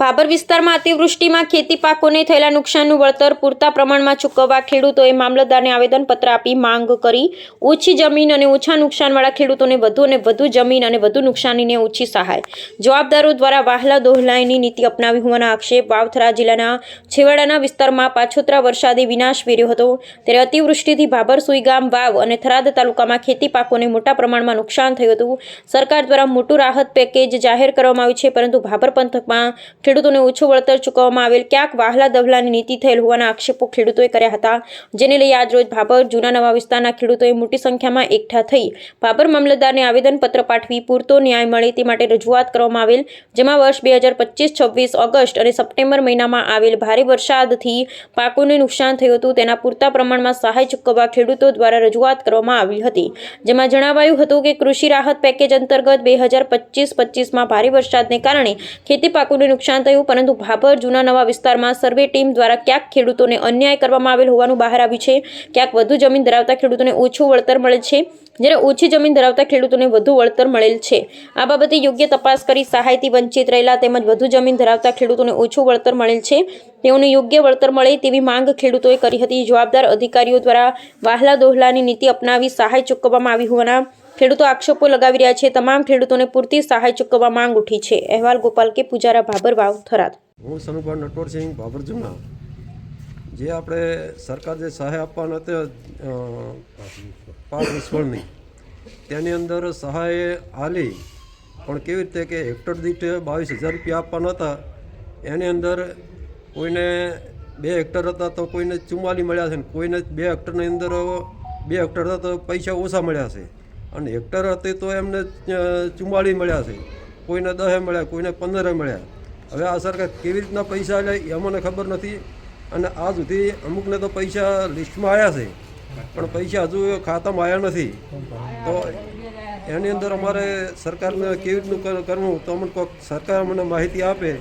ભાભર વિસ્તારમાં અતિવૃષ્ટિમાં ખેતી પાકોને થયેલા નુકસાનનું વળતર પૂરતા પ્રમાણમાં ચૂકવવા ખેડૂતોએ મામલતદારને આવેદનપત્ર આપી માંગ કરી. ઓછી જમીન અને ઓછા નુકસાનવાળા ખેડૂતોને વધુ અને વધુ જમીન અને વધુ નુકસાનીને ઓછી સહાય. જવાબદારો દ્વારા વાહલા દોહલાઈની નીતિ અપનાવી હોવાના આક્ષેપ વાવથરા જિલ્લાના છેવાડાના વિસ્તારમાં પાછોતરા વરસાદે વિનાશ વેર્યો હતો. ત્યારે અતિવૃષ્ટિથી ભાભર સુઈગામ વાવ અને થરાદ તાલુકામાં ખેતી પાકોને મોટા પ્રમાણમાં નુકસાન થયું હતું. સરકાર દ્વારા મોટું રાહત પેકેજ જાહેર કરવામાં આવ્યું છે, પરંતુ ભાભર પંથકમાં ખેડૂતોને ઓછું વળતર ચૂકવવામાં આવેલ ક્યાંક વાહલા દહલાની નીતિ થયેલ હોવાના આક્ષેપો ખેડૂતોએ કર્યા હતા. જેને લઈ આજરોજ ભાભર જૂના નવા વિસ્તારના ખેડૂતોએ મોટી સંખ્યામાં એકઠા થઈ ભાભર મામલતદારને આવેદનપત્ર પાઠવી પૂરતો ન્યાય મળે તે માટે રજૂઆત કરવામાં આવેલ, જેમાં વર્ષ બે હજાર પચીસ છવ્વીસ ઓગસ્ટ અને સપ્ટેમ્બર મહિનામાં આવેલ ભારે વરસાદથી પાકોને નુકસાન થયું હતું તેના પૂરતા પ્રમાણમાં સહાય ચૂકવવા ખેડૂતો દ્વારા રજૂઆત કરવામાં આવી હતી. જેમાં જણાવાયું હતું કે કૃષિ રાહત પેકેજ અંતર્ગત બે હજાર પચીસ પચીસમાં ભારે વરસાદને કારણે ખેતી પાકોને નુકસાન થયું, પરંતુ ભાભર જૂના નવા વિસ્તારમાં સર્વે ટીમ દ્વારા ક્યાંક ખેડૂતોને અન્યાય કરવામાં આવેલ હોવાનું બહાર આવ્યું છે. ક્યાંક વધુ જમીન ધરાવતા ખેડૂતોને ઓછું વળતર મળે છે. જ્યારે ઓછી જમીન ધરાવતા ખેડૂતોને વધુ વળતર મળેલ છે. આ બાબતે યોગ્ય તપાસ કરી સહાયથી વંચિત રહેલા તેમજ વધુ જમીન ધરાવતા ખેડૂતોને ઓછું વળતર મળેલ છે. તેઓને યોગ્ય વળતર મળે તેવી માંગ ખેડૂતોએ કરી હતી. જવાબદાર અધિકારીઓ દ્વારા વાહલા દોહલાની નીતિ અપનાવી સહાય ચૂકવવામાં આવી હોવાના ખેડૂતો આક્ષેપો લગાવી રહ્યા છે. તમામ ખેડૂતોને પૂરતી સહાય ચૂકવવા માંગ ઉઠી છે. અહેવાલ ગોપાલ કે પૂજારા ભાભર વાવ થરાદ. હું સનુભા નટવરસિંહ ભાભર જુના જે આપણે સરકાર જે સહાય આપવાના હતી અ, પાક નિષ્ફળની. તેની અંદર સહાય હાલી પણ કેવી રીતે કે હેક્ટર દીઠ બાવીસ હજાર રૂપિયા આપવાના હતા. એની અંદર કોઈને બે હેક્ટર હતા તો કોઈને ચુમ્માલી મળ્યા છે ને કોઈને બે હેક્ટરની અંદર બે હેક્ટર હતા તો પૈસા ઓછા મળ્યા છે. અને હેક્ટર હતી તો એમને ચુમ્માળી મળ્યા છે. કોઈને દહે મળ્યા, કોઈને પંદરે મળ્યા. હવે આ સરકાર કેવી રીતના પૈસા લે એ અમને ખબર નથી. અને આ સુધી અમુકને તો પૈસા લિસ્ટમાં આવ્યા છે. પણ પૈસા હજુ ખાતામાં આવ્યા નથી. તો એની અંદર અમારે સરકારને કેવી રીતનું કરવું? તો અમને કોઈક સરકાર મને માહિતી આપે.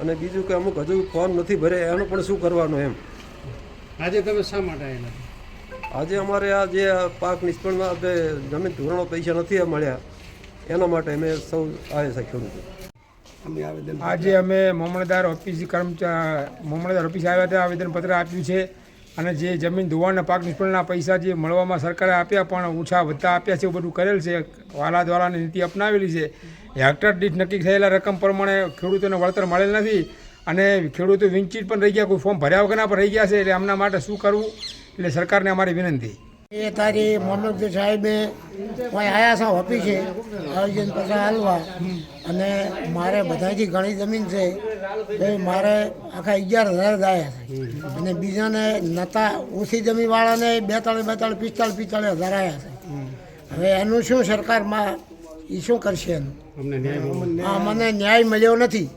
અને બીજું કે અમુક હજુ ફોર્મ નથી ભરે એનું પણ શું કરવાનું એમ? આજે તમે શા માટે હતા? આજે અમારે આ જે પાક નિષ્ફળમાં આપણે જમીન ધોરણો પૈસા નથી મળ્યા એના માટે અમે સૌ આવે છે ખેડૂતો. આવેદન આજે અમે મામલતદાર ઓફિસ કર્મચારી મામલતદાર ઓફિસ આવ્યા હતા આવેદનપત્ર આપ્યું છે અને જે જમીન ધોવાણના પાક નિષ્ફળના પૈસા જે મળવામાં સરકારે આપ્યા પણ ઓછા વધતા આપ્યા છે એવું બધું કરેલ છે વાલા દ્વારાની નીતિ અપનાવેલી છે. હેક્ટર દીઠ નક્કી થયેલા રકમ પ્રમાણે ખેડૂતોને વળતર મળેલ નથી અને ખેડૂતો વિંચિત પણ રહી ગયા કોઈ ફોર્મ ભર્યા વગરના પણ રહી ગયા છે એટલે આમના માટે શું કરવું? એટલે સરકારને અમારી વિનંતી. એ તારી મોહમ્મદ સાહેબે કોઈ આયા છે ઓફિસે આયોજન પૈસા હાલવા. અને મારે બધાથી ઘણી જમીન છે એ મારે આખા અગિયાર હજાર જ આવ્યા છે. અને બીજાને નતા ઓછી જમીનવાળાને બેતાળીસ બેતાળીસ પિસ્તાળીસ પિસ્તાળીસ હજાર આવ્યા છે. હવે એનું શું સરકારમાં એ શું કરશે એનું? મને ન્યાય મળ્યો નથી.